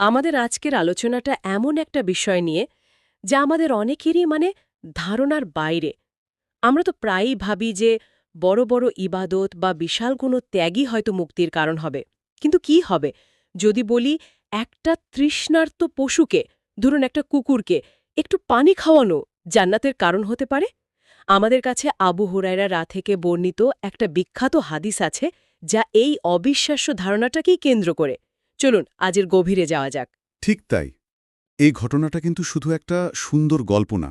আমাদের আজকের আলোচনাটা এমন একটা বিষয় নিয়ে যা আমাদের অনেকেরই মানে ধারণার বাইরে। আমরা তো প্রায়ই ভাবি যে বড় বড় ইবাদত বা বিশাল কোনো ত্যাগই হয়তো মুক্তির কারণ হবে। কিন্তু কি হবে? যদি বলি একটা তৃষ্ণার্ত পশুকে, ধরুন একটা কুকুরকে, একটু পানি খাওয়ানো জান্নাতের কারণ হতে পারে? আমাদের কাছে আবু হুরায়রা রা থেকে বর্ণিত একটা বিখ্যাত হাদিস আছে যা এই অবিশ্বাস্য ধারণাটাকেই কেন্দ্র করে। চলুন, আজের গভীরে যাওয়া যাক। ঠিক তাই। এই ঘটনাটা কিন্তু শুধু একটা সুন্দর গল্প না।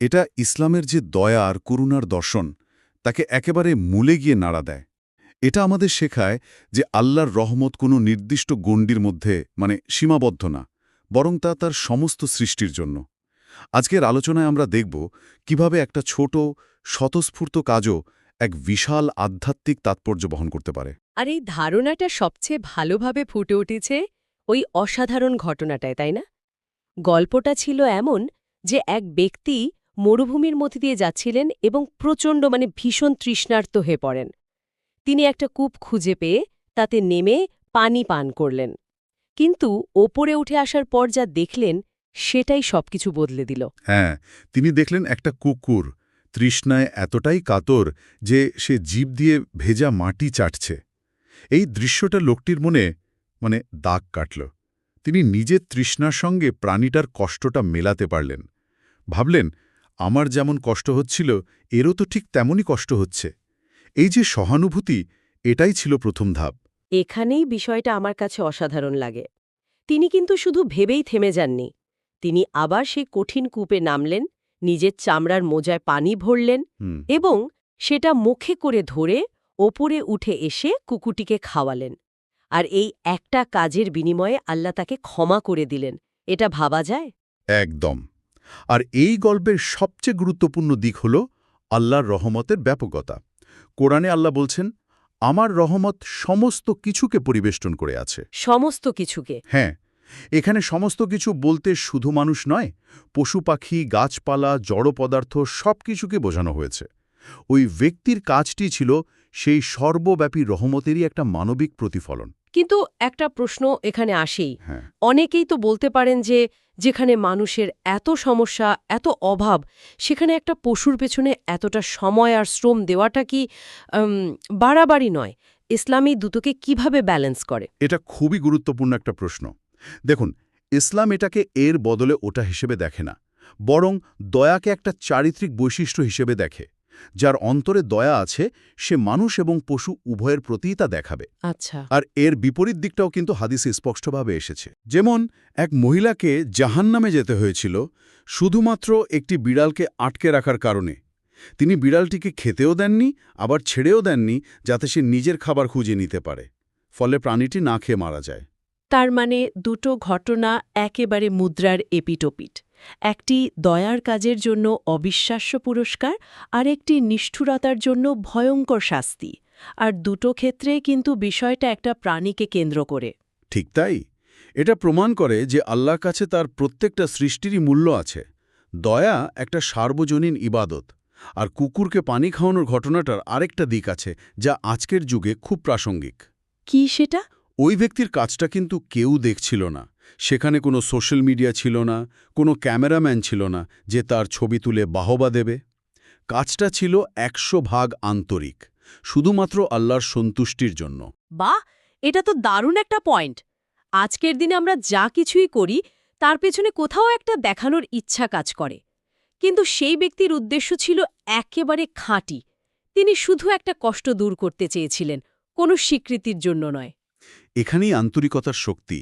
এটা ইসলামের যে দয়া আর করুণার দর্শন, তাকে একেবারে মূলে গিয়ে নাড়া দেয়। এটা আমাদের শেখায় যে আল্লাহর রহমত কোনো নির্দিষ্ট গণ্ডির মধ্যে মানে সীমাবদ্ধ না, বরং তা তার সমস্ত সৃষ্টির জন্য। আজকের আলোচনায় আমরা দেখব কীভাবে একটা ছোট, স্বতঃস্ফূর্ত কাজও এক বিশাল আধ্যাত্মিক তাৎপর্য বহন করতে পারে। আর এই ধারণাটা সবচেয়ে ভালোভাবে ফুটে উঠেছে ওই অসাধারণ ঘটনাটায়, তাই না? গল্পটা ছিল এমন যে এক ব্যক্তি মরুভূমির মধ্যে দিয়ে যাচ্ছিলেন এবং প্রচণ্ড মানে ভীষণ তৃষ্ণার্ত হয়ে পড়েন। তিনি একটা কূপ খুঁজে পেয়ে তাতে নেমে পানি পান করলেন। কিন্তু ওপরে উঠে আসার পর যা দেখলেন সেটাই সবকিছু বদলে দিল। হ্যাঁ তিনি দেখলেন একটা কুকুর তৃষ্ণায় এতটাই কাতর যে সে জীব দিয়ে ভেজা মাটি চাটছে। এই দৃশ্যটা লোকটির মনে মানে দাগ কাটল। তিনি নিজের তৃষ্ণার সঙ্গে প্রাণীটার কষ্টটা মেলাতে পারলেন। ভাবলেন আমার যেমন কষ্ট হচ্ছিল এরও তো ঠিক তেমনই কষ্ট হচ্ছে। এই যে সহানুভূতি এটাই ছিল প্রথম ধাপ। এখানেই বিষয়টা আমার কাছে অসাধারণ লাগে। তিনি কিন্তু শুধু ভেবেই থেমে যাননি। তিনি আবার সেই কঠিন কূপে নামলেন নিজের চামড়ার মোজায় পানি ভরলেন এবং সেটা মুখে করে ধরে ওপরে উঠে এসে কুকুরটিকে খাওয়ালেন। আর এই একটা কাজের বিনিময়ে আল্লাহ তাকে ক্ষমা করে দিলেন। এটা ভাবা যায়? একদম। আর এই গল্পের সবচেয়ে গুরুত্বপূর্ণ দিক হল আল্লাহর রহমতের ব্যাপকতা। কোরআনে আল্লাহ বলছেন আমার রহমত সমস্ত কিছুকে পরিবেষ্টন করে আছে। সমস্ত কিছুকে? হ্যাঁ। এখানে সমস্ত কিছু বলতে শুধু মানুষ নয় পশু পাখি গাছপালা জড় পদার্থ সব কিছুকে বোঝানো হয়েছে। ওই ব্যক্তির কাজটি ছিল সেই সর্বব্যাপী রহমতেরই একটা মানবিক প্রতিফলন। কিন্তু একটা প্রশ্ন এখানে আসেই। হ্যাঁ। অনেকেই তো বলতে পারেন যে যেখানে মানুষের এত সমস্যা এত অভাব সেখানে একটা পশুর পেছনে এতটা সময় আর শ্রম দেওয়াটা কি বাড়াবাড়ি নয়। ইসলামী দুটোকে কীভাবে ব্যালেন্স করে? এটা খুবই গুরুত্বপূর্ণ একটা প্রশ্ন। দেখুন ইসলাম এটাকে এর বদলে ওটা হিসেবে দেখে না বরং দয়াকে একটা চারিত্রিক বৈশিষ্ট্য হিসেবে দেখে। যার অন্তরে দয়া আছে সে মানুষ এবং পশু উভয়ের প্রতিই তা দেখাবে। আচ্ছা। আর এর বিপরীত দিকটাও কিন্তু হাদিসে স্পষ্টভাবে এসেছে। যেমন এক মহিলাকে জাহান্নামে যেতে হয়েছিল শুধুমাত্র একটি বিড়ালকে আটকে রাখার কারণে। তিনি বিড়ালটিকে খেতেও দেননি আবার ছেড়েও দেননি যাতে সে নিজের খাবার খুঁজে নিতে পারে। ফলে প্রাণীটি না খেয়ে মারা যায়। তার মানে দুটো ঘটনা একেবারে মুদ্রার এপিটোপিট। একটি দয়ার কাজের জন্য অবিশ্বাস্য পুরস্কার আর একটি নিষ্ঠুরতার জন্য ভয়ঙ্কর শাস্তি। আর দুটো ক্ষেত্রে কিন্তু বিষয়টা একটা প্রাণীকে কেন্দ্র করে। ঠিক তাই। এটা প্রমাণ করে যে আল্লাহর কাছে তার প্রত্যেকটা সৃষ্টিরই মূল্য আছে। দয়া একটা সার্বজনীন ইবাদত। আর কুকুরকে পানি খাওয়ানোর ঘটনাটার আরেকটা দিক আছে যা আজকের যুগে খুব প্রাসঙ্গিক। কি সেটা? ওই ব্যক্তির কাজটা কিন্তু কেউ দেখছিল না। সেখানে কোনো সোশ্যাল মিডিয়া ছিল না কোনো ক্যামেরাম্যান ছিল না যে তার ছবি তুলে বাহবা দেবে। কাজটা ছিল একশো ভাগ আন্তরিক শুধুমাত্র আল্লাহর সন্তুষ্টির জন্য। বাহ! এটা তো দারুণ একটা পয়েন্ট। আজকের দিনে আমরা যা কিছুই করি তার পেছনে কোথাও একটা দেখানোর ইচ্ছা কাজ করে। কিন্তু সেই ব্যক্তির উদ্দেশ্য ছিল একেবারে খাঁটি। তিনি শুধু একটা কষ্ট দূর করতে চেয়েছিলেন কোনো স্বীকৃতির জন্য নয়। এখানেই আন্তরিকতার শক্তি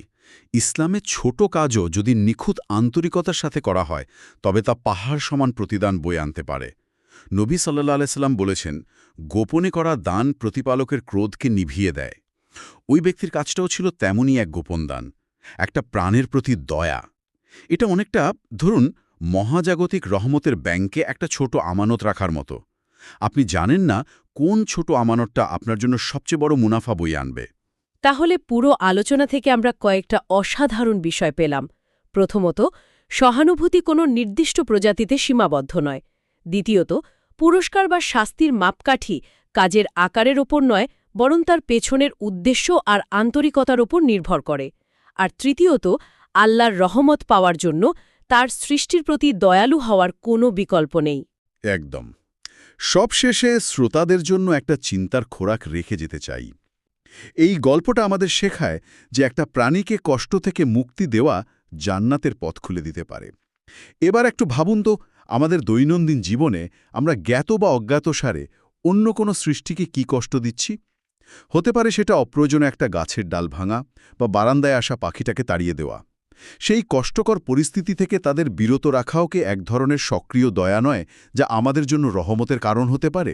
ইসলামে ছোট কাজও যদি নিখুঁত আন্তরিকতার সাথে করা হয়, তবে তা পাহাড় সমান প্রতিদান বয়ে আনতে পারে। নবী সাল্লাহ আলাইসাল্লাম বলেছেন, গোপনে করা দান প্রতিপালকের ক্রোধকে নিভিয়ে দেয়। ওই ব্যক্তির কাজটাও ছিল তেমনই এক গোপন দান, একটা প্রাণের প্রতি দয়া। এটা অনেকটা, ধরুন, মহাজাগতিক রহমতের ব্যাংকে একটা ছোট আমানত রাখার মতো। আপনি জানেন না কোন ছোট আমানতটা আপনার জন্য সবচেয়ে বড় মুনাফা বই আনবে। তাহলে পুরো আলোচনা থেকে আমরা কয়েকটা অসাধারণ বিষয় পেলাম। প্রথমত, সহানুভূতি কোনো নির্দিষ্ট প্রজাতিতে সীমাবদ্ধ নয়। দ্বিতীয়ত, পুরস্কার বা শাস্তির মাপকাঠি কাজের আকারের ওপর নয়, বরং তার পেছনের উদ্দেশ্য আর আন্তরিকতার ওপর নির্ভর করে। আর তৃতীয়ত, আল্লাহর রহমত পাওয়ার জন্য তার সৃষ্টির প্রতি দয়ালু হওয়ার কোনো বিকল্প নেই। একদম। সবশেষে শ্রোতাদের জন্য একটা চিন্তার খোরাক রেখে যেতে চাই। এই গল্পটা আমাদের শেখায় যে একটা প্রাণীকে কষ্ট থেকে মুক্তি দেওয়া জান্নাতের পথ খুলে দিতে পারে। এবার একটু ভাবুন তো, আমাদের দৈনন্দিন জীবনে আমরা জ্ঞাত বা অজ্ঞাত সারে অন্য কোনো সৃষ্টিকে কি কষ্ট দিচ্ছি? হতে পারে সেটা অপ্রয়োজনে একটা গাছের ডাল ভাঙা বা বারান্দায় আসা পাখিটাকে তাড়িয়ে দেওয়া। সেই কষ্টকর পরিস্থিতি থেকে তাদের বিরত রাখাও কি এক ধরনের সক্রিয় দয়া নয়, যা আমাদের জন্য রহমতের কারণ হতে পারে?